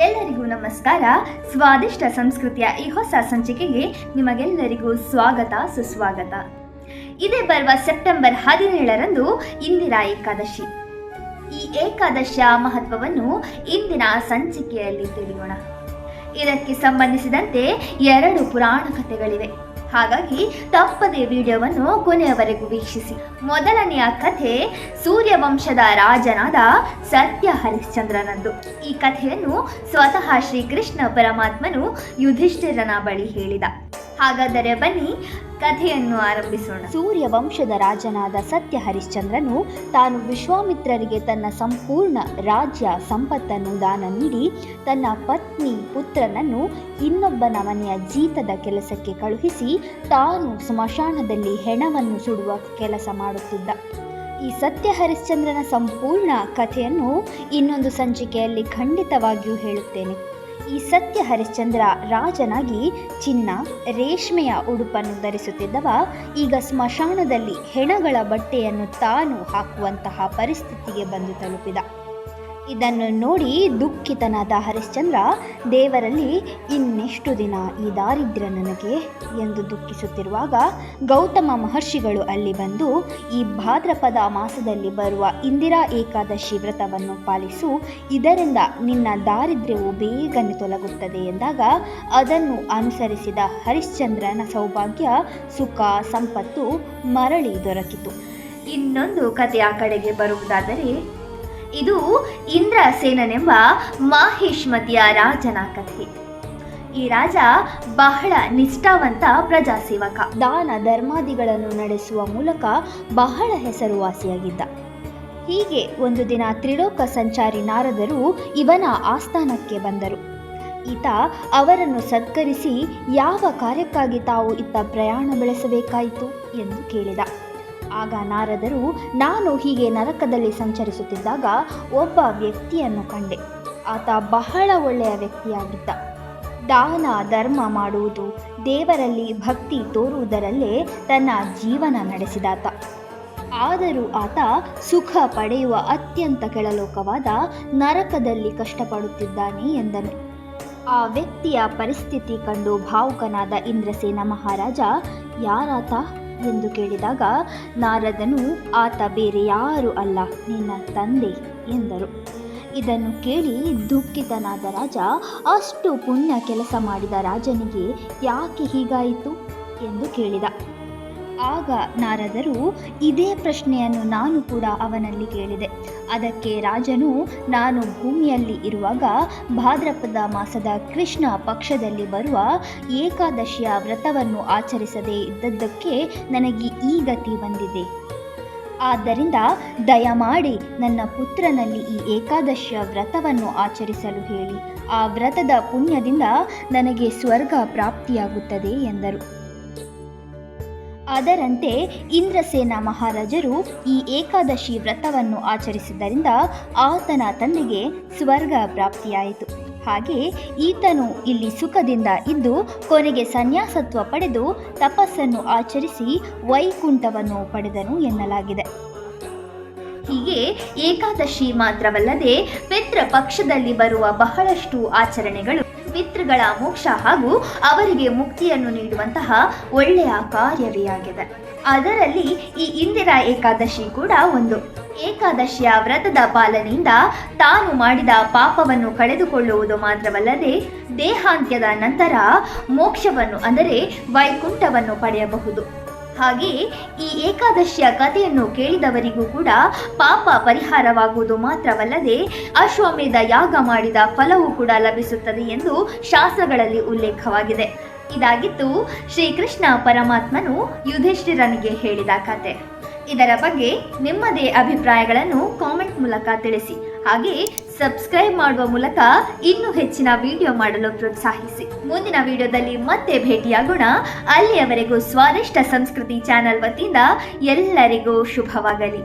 ಎಲ್ಲರಿಗೂ ನಮಸ್ಕಾರ. ಸ್ವಾದಿಷ್ಟ ಸಂಸ್ಕೃತಿಯ ಈ ಹೊಸ ಸಂಚಿಕೆಗೆ ನಿಮಗೆಲ್ಲರಿಗೂ ಸ್ವಾಗತ, ಸುಸ್ವಾಗತ. ಇದೇ ಬರುವ ಸೆಪ್ಟೆಂಬರ್ ಹದಿನೇಳರಂದು ಇಂದಿರಾ ಏಕಾದಶಿ. ಈ ಏಕಾದಶಿಯ ಮಹತ್ವವನ್ನು ಇಂದಿನ ಸಂಚಿಕೆಯಲ್ಲಿ ತಿಳಿಯೋಣ. ಇದಕ್ಕೆ ಸಂಬಂಧಿಸಿದಂತೆ ಎರಡು ಪುರಾಣ ಕಥೆಗಳಿವೆ. ಹಾಗಾಗಿ ತಪ್ಪದೆ ವಿಡಿಯೋವನ್ನು ಕೊನೆಯವರೆಗೂ ವೀಕ್ಷಿಸಿ. ಮೊದಲನೆಯ ಕಥೆ ಸೂರ್ಯವಂಶದ ರಾಜನಾದ ಸತ್ಯ ಹರಿಶ್ಚಂದ್ರನದ್ದು. ಈ ಕಥೆಯನ್ನು ಸ್ವತಃ ಶ್ರೀಕೃಷ್ಣ ಪರಮಾತ್ಮನು ಯುಧಿಷ್ಠಿರನ ಬಳಿ ಹೇಳಿದ. ಹಾಗಾದರೆ ಬನ್ನಿ ಕಥೆಯನ್ನು ಆರಂಭಿಸೋಣ. ಸೂರ್ಯ ವಂಶದ ರಾಜನಾದ ಸತ್ಯ ಹರಿಶ್ಚಂದ್ರನು ತಾನು ವಿಶ್ವಾಮಿತ್ರರಿಗೆ ತನ್ನ ಸಂಪೂರ್ಣ ರಾಜ್ಯ ಸಂಪತ್ತನ್ನು ದಾನ ನೀಡಿ ತನ್ನ ಪತ್ನಿ ಪುತ್ರನನ್ನು ಇನ್ನೊಬ್ಬನ ಮನೆಯ ಜೀತದ ಕೆಲಸಕ್ಕೆ ಕಳುಹಿಸಿ ತಾನು ಸ್ಮಶಾನದಲ್ಲಿ ಹೆಣವನ್ನು ಸುಡುವ ಕೆಲಸ ಮಾಡುತ್ತಿದ್ದ. ಈ ಸತ್ಯ ಹರಿಶ್ಚಂದ್ರನ ಸಂಪೂರ್ಣ ಕಥೆಯನ್ನು ಇನ್ನೊಂದು ಸಂಚಿಕೆಯಲ್ಲಿ ಖಂಡಿತವಾಗಿಯೂ ಹೇಳುತ್ತೇನೆ. ಈ ಸತ್ಯ ಹರಿಶ್ಚಂದ್ರ ರಾಜನಾಗಿ ಚಿನ್ನ, ರೇಷ್ಮೆಯ ಉಡುಪನ್ನು ಧರಿಸುತ್ತಿದ್ದವ, ಈಗ ಸ್ಮಶಾನದಲ್ಲಿ ಹೆಣಗಳ ಬಟ್ಟೆಯನ್ನು ತಾನು ಹಾಕುವಂತಹ ಪರಿಸ್ಥಿತಿಗೆ ಬಂದು ತಲುಪಿದ. ಇದನ್ನು ನೋಡಿ ದುಃಖಿತನಾದ ಹರಿಶ್ಚಂದ್ರ, ದೇವರಲ್ಲಿ ಇನ್ನೆಷ್ಟು ದಿನ ಈ ದಾರಿದ್ರ್ಯ ನನಗೆ ಎಂದು ದುಃಖಿಸುತ್ತಿರುವಾಗ ಗೌತಮ ಮಹರ್ಷಿಗಳು ಅಲ್ಲಿ ಬಂದು ಈ ಭಾದ್ರಪದ ಮಾಸದಲ್ಲಿ ಬರುವ ಇಂದಿರಾ ಏಕಾದಶಿ ವ್ರತವನ್ನು ಪಾಲಿಸು, ಇದರಿಂದ ನಿನ್ನ ದಾರಿದ್ರ್ಯವು ಬೇಗನೆ ತೊಲಗುತ್ತದೆ ಎಂದಾಗ ಅದನ್ನು ಅನುಸರಿಸಿದ ಹರಿಶ್ಚಂದ್ರನ ಸೌಭಾಗ್ಯ, ಸುಖ, ಸಂಪತ್ತು ಮರಳಿ ದೊರಕಿತು. ಇನ್ನೊಂದು ಕಥೆಯ ಕಡೆಗೆ ಬರುವುದಾದರೆ ಇದು ಇಂದ್ರಸೇನನೆಂಬ ಮಾಹಿಷ್ಮತಿಯ ರಾಜನ ಕಥೆ. ಈ ರಾಜ ಬಹಳ ನಿಷ್ಠಾವಂತ ಪ್ರಜಾಸೇವಕ. ದಾನ ಧರ್ಮಾದಿಗಳನ್ನು ನಡೆಸುವ ಮೂಲಕ ಬಹಳ ಹೆಸರುವಾಸಿಯಾಗಿದ್ದ. ಹೀಗೆ ಒಂದು ದಿನ ತ್ರಿಲೋಕ ಸಂಚಾರಿ ನಾರದರು ಇವನ ಆಸ್ಥಾನಕ್ಕೆ ಬಂದರು. ಈತ ಅವರನ್ನು ಸತ್ಕರಿಸಿ ಯಾವ ಕಾರ್ಯಕ್ಕಾಗಿ ತಾವು ಇತ್ತ ಪ್ರಯಾಣ ಬೆಳೆಸಬೇಕಾಯಿತು ಎಂದು ಕೇಳಿದ. ಆಗ ನಾರದರು, ನಾನು ಹೀಗೆ ನರಕದಲ್ಲಿ ಸಂಚರಿಸುತ್ತಿದ್ದಾಗ ಒಬ್ಬ ವ್ಯಕ್ತಿಯನ್ನು ಕಂಡೆ. ಆತ ಬಹಳ ಒಳ್ಳೆಯ ವ್ಯಕ್ತಿಯಾಗಿದ್ದ. ದಾನ, ಧರ್ಮ ಮಾಡುವುದು, ದೇವರಲ್ಲಿ ಭಕ್ತಿ ತೋರುವುದರಲ್ಲೇ ತನ್ನ ಜೀವನ ನಡೆಸಿದಾತ. ಆದರೂ ಆತ ಸುಖ ಪಡೆಯುವ ಅತ್ಯಂತ ಕೆಳಲೋಕವಾದ ನರಕದಲ್ಲಿ ಕಷ್ಟಪಡುತ್ತಿದ್ದಾನೆ ಎಂದನು. ಆ ವ್ಯಕ್ತಿಯ ಪರಿಸ್ಥಿತಿ ಕಂಡು ಭಾವುಕನಾದ ಇಂದ್ರಸೇನ ಮಹಾರಾಜ, ಯಾರಾತ? ಎಂದು ಕೇಳಿದಾಗ ನಾರದನು, ಆತ ಬೇರೆ ಯಾರೂ ಅಲ್ಲ, ನಿನ್ನ ತಂದೆ ಎಂದರು. ಇದನ್ನು ಕೇಳಿ ದುಃಖಿತನಾದ ರಾಜ, ಅಷ್ಟು ಪುಣ್ಯ ಕೆಲಸ ಮಾಡಿದ ರಾಜನಿಗೆ ಯಾಕೆ ಹೀಗಾಯಿತು? ಎಂದು ಕೇಳಿದ. ಆಗ ನಾರದರು, ಇದೇ ಪ್ರಶ್ನೆಯನ್ನು ನಾನು ಕೂಡ ಅವನಲ್ಲಿ ಕೇಳಿದೆ. ಅದಕ್ಕೆ ರಾಜನು, ನಾನು ಭೂಮಿಯಲ್ಲಿ ಇರುವಾಗ ಭಾದ್ರಪದ ಮಾಸದ ಕೃಷ್ಣ ಪಕ್ಷದಲ್ಲಿ ಬರುವ ಏಕಾದಶಿಯ ವ್ರತವನ್ನು ಆಚರಿಸದೇ ಇದ್ದದ್ದಕ್ಕೆ ನನಗೆ ಈ ಗತಿ ಬಂದಿದೆ. ಆದ್ದರಿಂದ ದಯಮಾಡಿ ನನ್ನ ಪುತ್ರನಲ್ಲಿ ಈ ಏಕಾದಶಿಯ ವ್ರತವನ್ನು ಆಚರಿಸಲು ಹೇಳಿ. ಆ ವ್ರತದ ಪುಣ್ಯದಿಂದ ನನಗೆ ಸ್ವರ್ಗ ಪ್ರಾಪ್ತಿಯಾಗುತ್ತದೆ ಎಂದರು. ಅದರಂತೆ ಇಂದ್ರಸೇನ ಮಹಾರಾಜರು ಈ ಏಕಾದಶಿ ವ್ರತವನ್ನು ಆಚರಿಸಿದ್ದರಿಂದ ಆತನ ತಂದೆಗೆ ಸ್ವರ್ಗ ಪ್ರಾಪ್ತಿಯಾಯಿತು. ಹಾಗೆ ಈತನು ಇಲ್ಲಿ ಸುಖದಿಂದ ಇದ್ದು ಕೊನೆಗೆ ಸನ್ಯಾಸತ್ವ ಪಡೆದು ತಪಸ್ಸನ್ನು ಆಚರಿಸಿ ವೈಕುಂಠವನ್ನು ಪಡೆದನು ಎನ್ನಲಾಗಿದೆ. ಹೀಗೆ ಏಕಾದಶಿ ಮಾತ್ರವಲ್ಲದೆ, ಪಿತೃ ಪಕ್ಷದಲ್ಲಿ ಬರುವ ಬಹಳಷ್ಟು ಆಚರಣೆಗಳು ಪಿತೃಗಳ ಮೋಕ್ಷ ಹಾಗೂ ಅವರಿಗೆ ಮುಕ್ತಿಯನ್ನು ನೀಡುವಂತಹ ಒಳ್ಳೆಯ ಕಾರ್ಯವೇ ಆಗಿದೆ. ಅದರಲ್ಲಿ ಈ ಇಂದಿರಾ ಏಕಾದಶಿ ಕೂಡ ಒಂದು. ಏಕಾದಶಿಯ ವ್ರತದ ಪಾಲನೆಯಿಂದ ತಾನು ಮಾಡಿದ ಪಾಪವನ್ನು ಕಳೆದುಕೊಳ್ಳುವುದು ಮಾತ್ರವಲ್ಲದೆ ದೇಹಾಂತ್ಯದ ನಂತರ ಮೋಕ್ಷವನ್ನು ಅಂದರೆ ವೈಕುಂಠವನ್ನು ಪಡೆಯಬಹುದು. ಹಾಗೆಯೇ ಈ ಏಕಾದಶಿಯ ಕಥೆಯನ್ನು ಕೇಳಿದವರಿಗೂ ಕೂಡ ಪಾಪ ಪರಿಹಾರವಾಗುವುದು ಮಾತ್ರವಲ್ಲದೆ ಅಶ್ವಮೇಧ ಯಾಗ ಮಾಡಿದ ಫಲವೂ ಕೂಡ ಲಭಿಸುತ್ತದೆ ಎಂದು ಶಾಸ್ತ್ರಗಳಲ್ಲಿ ಉಲ್ಲೇಖವಾಗಿದೆ. ಇದಾಗಿತ್ತು ಶ್ರೀಕೃಷ್ಣ ಪರಮಾತ್ಮನು ಯುಧಿಷ್ಠಿರನಿಗೆ ಹೇಳಿದ ಕತೆ. ಇದರ ಬಗ್ಗೆ ನಿಮ್ಮದೇ ಅಭಿಪ್ರಾಯಗಳನ್ನು ಕಾಮೆಂಟ್ ಮೂಲಕ ತಿಳಿಸಿ. ಹಾಗೆ ಸಬ್ಸ್ಕ್ರೈಬ್ ಮಾಡುವ ಮೂಲಕ ಇನ್ನೂ ಹೆಚ್ಚಿನ ವಿಡಿಯೋ ಮಾಡಲು ಪ್ರೋತ್ಸಾಹಿಸಿ. ಮುಂದಿನ ವಿಡಿಯೋದಲ್ಲಿ ಮತ್ತೆ ಭೇಟಿಯಾಗೋಣ. ಅಲ್ಲಿಯವರೆಗೂ ಸ್ವಾದಿಷ್ಟ ಸಂಸ್ಕೃತಿ ಚಾನೆಲ್ ವತಿಯಿಂದ ಎಲ್ಲರಿಗೂ ಶುಭವಾಗಲಿ.